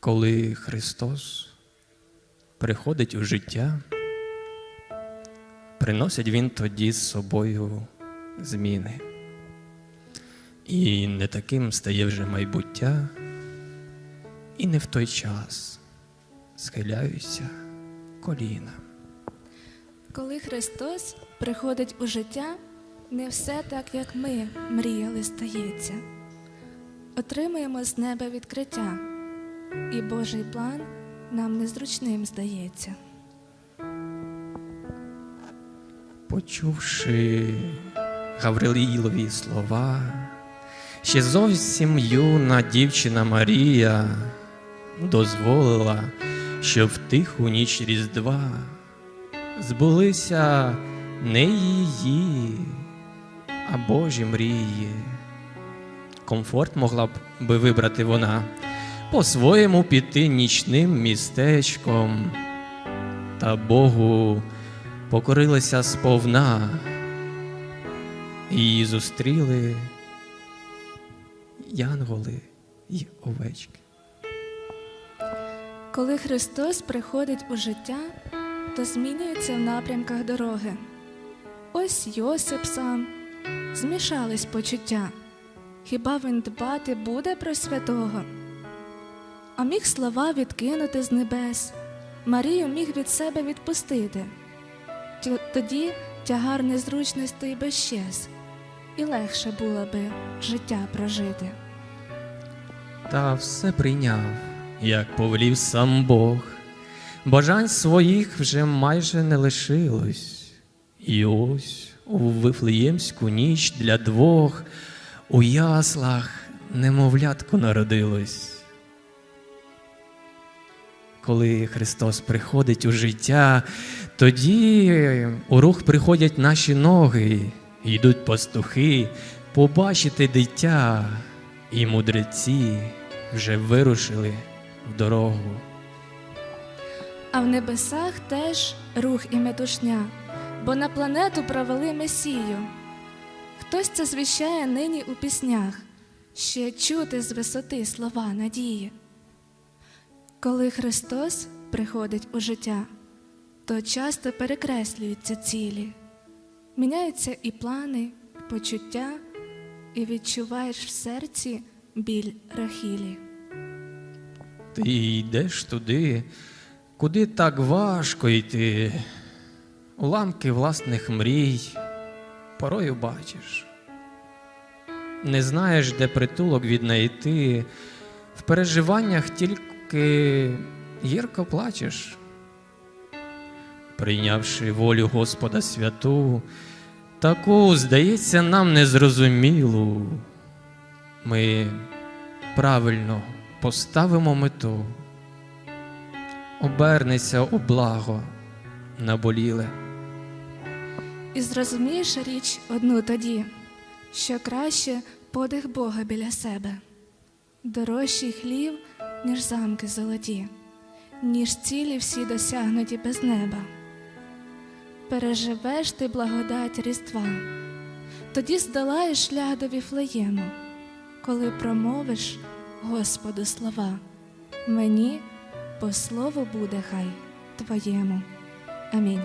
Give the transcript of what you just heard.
Коли Христос приходить у життя, приносить Він тоді з собою зміни. І не таким стає вже майбуття, і не в той час схиляюся коліна. Коли Христос приходить у життя, не все так, як ми мріяли, стається. Отримуємо з неба відкриття, і Божий план нам незручним здається. Почувши Гаврилілові слова, ще зовсім юна дівчина Марія дозволила, щоб в тиху ніч Різдва збулися не її, а Божі мрії. Комфорт могла б би вибрати вона, по-своєму піти нічним містечком, та Богу покорилася сповна, її зустріли янголи й овечки. Коли Христос приходить у життя, то змінюється в напрямках дороги. Ось Йосип сам, змішались почуття. Хіба він дбати буде про святого? А міг слова відкинути з небес, Марію міг від себе відпустити. Тоді тягар незручностей би щез, і легше було би життя прожити. Та все прийняв, як повелів сам Бог. Бажань своїх вже майже не лишилось. І ось у Вифлеємську ніч для двох у яслах немовлятко народилось. Коли Христос приходить у життя, тоді у рух приходять наші ноги, йдуть пастухи побачити дитя, і мудреці вже вирушили в дорогу. А в небесах теж рух і метушня, бо на планету провели Месію. Хтось це звіщає нині у піснях, ще чути з висоти слова надії. Коли Христос приходить у життя, то часто перекреслюються цілі, міняються і плани, і почуття, і відчуваєш в серці біль Рахілі. Ти йдеш туди, куди так важко йти. Уламки власних мрій порою бачиш. Не знаєш, де притулок віднайти, в переживаннях тільки гірко плачеш. Прийнявши волю Господа святу, таку, здається, нам незрозумілу, ми правильно поставимо мету, обернеться у благо наболіле. І зрозумієш річ одну тоді, що краще подих Бога біля себе, дорожчий хлів, ніж замки золоті, ніж цілі всі досягнуті без неба. Переживеш ти благодать Різдва, тоді здолаєш шлях до Віфлеєму, коли промовиш Господу слова, мені по слову буде хай твоєму. Амінь.